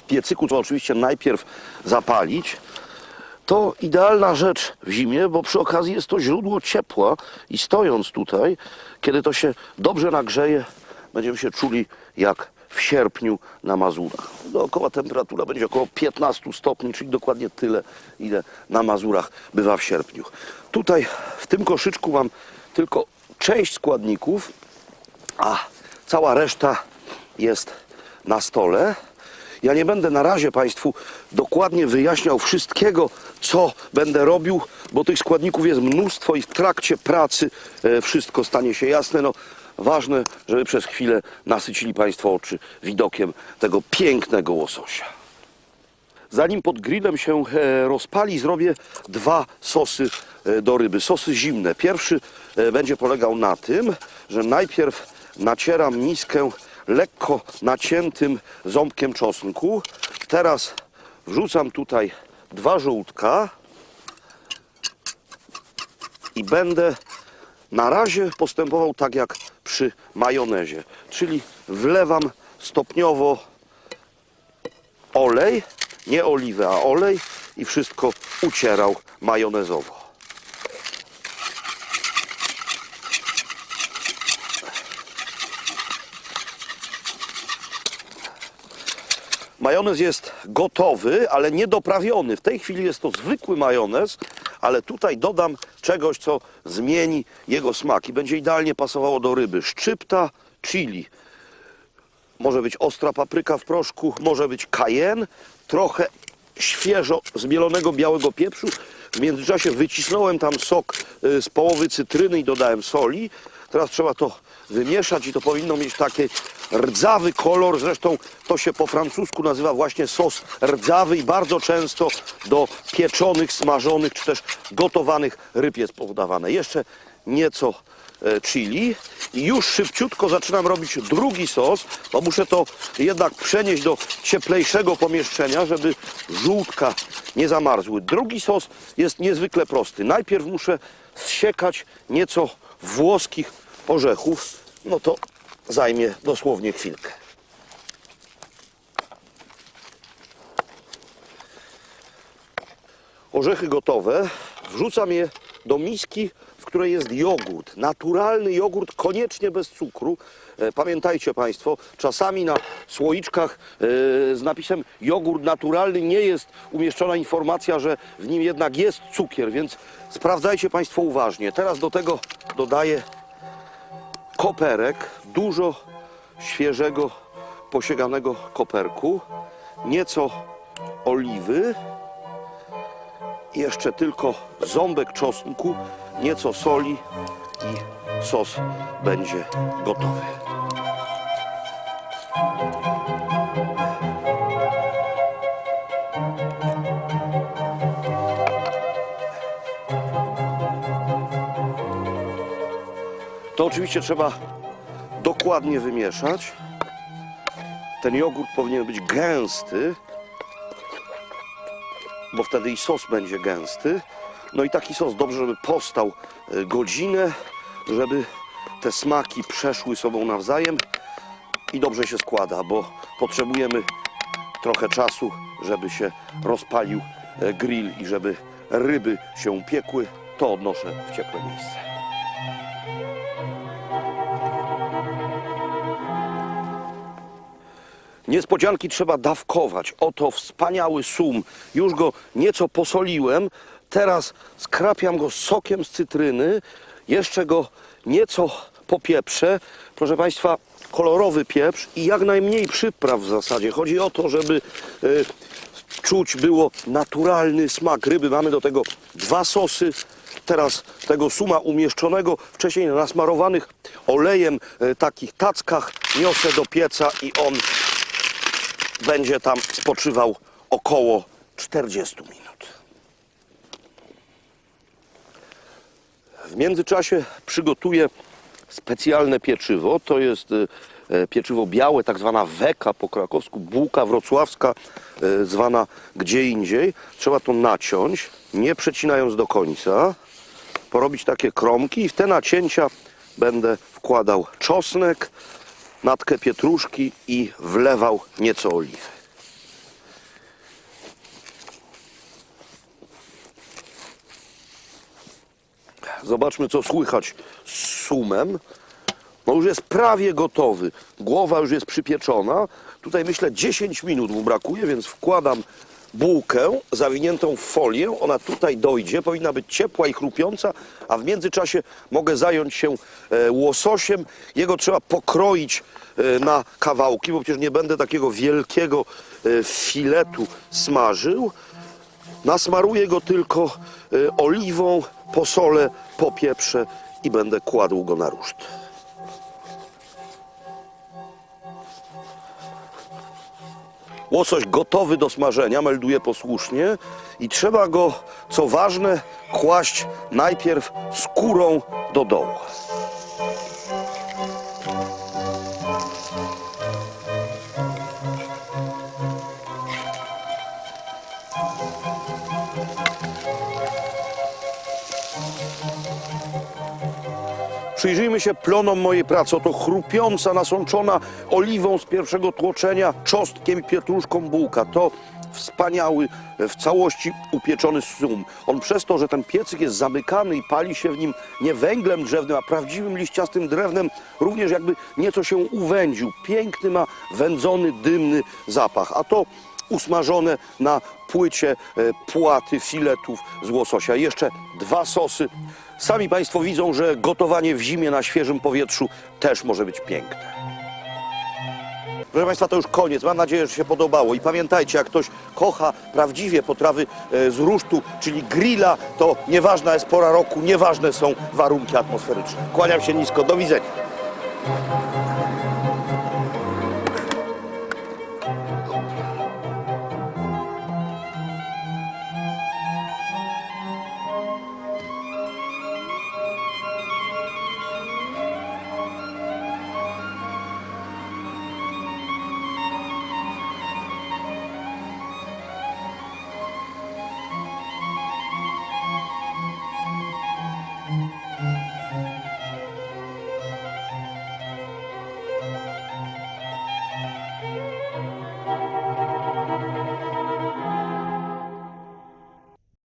w piecyku, to oczywiście najpierw zapalić. To idealna rzecz w zimie, bo przy okazji jest to źródło ciepła i stojąc tutaj, kiedy to się dobrze nagrzeje, będziemy się czuli jak w sierpniu na Mazurach. Dookoła temperatura będzie około 15 stopni, czyli dokładnie tyle, ile na Mazurach bywa w sierpniu. Tutaj w tym koszyczku mam tylko część składników, a cała reszta jest na stole. Ja nie będę na razie Państwu dokładnie wyjaśniał wszystkiego, co będę robił, bo tych składników jest mnóstwo i w trakcie pracy e, wszystko stanie się jasne. No, ważne, żeby przez chwilę nasycili Państwo oczy widokiem tego pięknego łososia. Zanim pod grillem się e, rozpali, zrobię dwa sosy e, do ryby. Sosy zimne. Pierwszy będzie polegał na tym, że najpierw nacieram miskę lekko naciętym ząbkiem czosnku. Teraz wrzucam tutaj dwa żółtka i będę na razie postępował tak jak przy majonezie, czyli wlewam stopniowo olej, nie oliwę, a olej i wszystko ucierał majonezowo. Majonez jest gotowy, ale niedoprawiony. W tej chwili jest to zwykły majonez, ale tutaj dodam czegoś, co zmieni jego smak i będzie idealnie pasowało do ryby. Szczypta chili, może być ostra papryka w proszku, może być cayenne, trochę świeżo zmielonego białego pieprzu. W międzyczasie wycisnąłem tam sok y, z połowy cytryny i dodałem soli. Teraz trzeba to wymieszać i to powinno mieć taki rdzawy kolor. Zresztą to się po francusku nazywa właśnie sos rdzawy i bardzo często do pieczonych, smażonych czy też gotowanych ryb jest podawane. Jeszcze nieco e, chili i już szybciutko zaczynam robić drugi sos, bo muszę to jednak przenieść do cieplejszego pomieszczenia, żeby żółtka nie zamarzły. Drugi sos jest niezwykle prosty. Najpierw muszę zsiekać nieco włoskich orzechów. No to zajmie dosłownie chwilkę. Orzechy gotowe. Wrzucam je do miski, w której jest jogurt. Naturalny jogurt, koniecznie bez cukru. E, Pamiętajcie Państwo, czasami na słoiczkach e, z napisem jogurt naturalny nie jest umieszczona informacja, że w nim jednak jest cukier, więc sprawdzajcie Państwo uważnie. Teraz do tego dodaję koperek, dużo świeżego, posieganego koperku, nieco oliwy, jeszcze tylko ząbek czosnku, nieco soli i sos będzie gotowy. To oczywiście trzeba dokładnie wymieszać. Ten jogurt powinien być gęsty, bo wtedy i sos będzie gęsty. No i taki sos dobrze, żeby postał y, godzinę, żeby te smaki przeszły sobą nawzajem i dobrze się składa, bo potrzebujemy trochę czasu, żeby się rozpalił e, grill i żeby ryby się piekły. To odnoszę w ciepłe miejsce. Niespodzianki trzeba dawkować. Oto wspaniały sum. Już go nieco posoliłem. Teraz skrapiam go sokiem z cytryny. Jeszcze go nieco popieprzę. Proszę Państwa, kolorowy pieprz i jak najmniej przypraw w zasadzie. Chodzi o to, żeby y, czuć było naturalny smak ryby. Mamy do tego dwa sosy. Teraz tego suma umieszczonego, wcześniej nasmarowanych olejem, y, takich tackach niosę do pieca i on będzie tam spoczywał około 40 minut. W międzyczasie przygotuję specjalne pieczywo. To jest y, e, pieczywo białe, tak zwana weka po krakowsku, bułka wrocławska, e, zwana gdzie indziej. Trzeba to naciąć, nie przecinając do końca, porobić takie kromki i w te nacięcia będę wkładał czosnek, matkę pietruszki i wlewał nieco oliwy. Zobaczmy, co słychać z sumem. No już jest prawie gotowy. Głowa już jest przypieczona. Tutaj myślę 10 minut mu brakuje, więc wkładam bułkę zawiniętą w folię. Ona tutaj dojdzie, powinna być ciepła i chrupiąca, a w międzyczasie mogę zająć się e, łososiem. Jego trzeba pokroić e, na kawałki, bo przecież nie będę takiego wielkiego e, filetu smażył. Nasmaruję go tylko oliwą, posolę, popieprzę i będę kładł go na ruszt. Łosoś gotowy do smażenia, melduje posłusznie i trzeba go, co ważne, kłaść najpierw skórą do dołu. Przyjrzyjmy się plonom mojej pracy. Oto chrupiąca, nasączona oliwą z pierwszego tłoczenia, czosnkiem i pietruszką bułka. To wspaniały, w całości upieczony sum. On przez to, że ten piecyk jest zamykany i pali się w nim nie węglem drzewnym, a prawdziwym liściastym drewnem, również jakby nieco się uwędził. Piękny ma wędzony, dymny zapach. A to usmażone na płycie e, płaty filetów z łososia. Jeszcze dwa sosy. Sami Państwo widzą, że gotowanie w zimie na świeżym powietrzu też może być piękne. Proszę Państwa, to już koniec. Mam nadzieję, że się podobało. I pamiętajcie, jak ktoś kocha prawdziwie potrawy e, z rusztu, czyli grilla, to nieważna jest pora roku, nieważne są warunki atmosferyczne. Kłaniam się nisko. Do widzenia.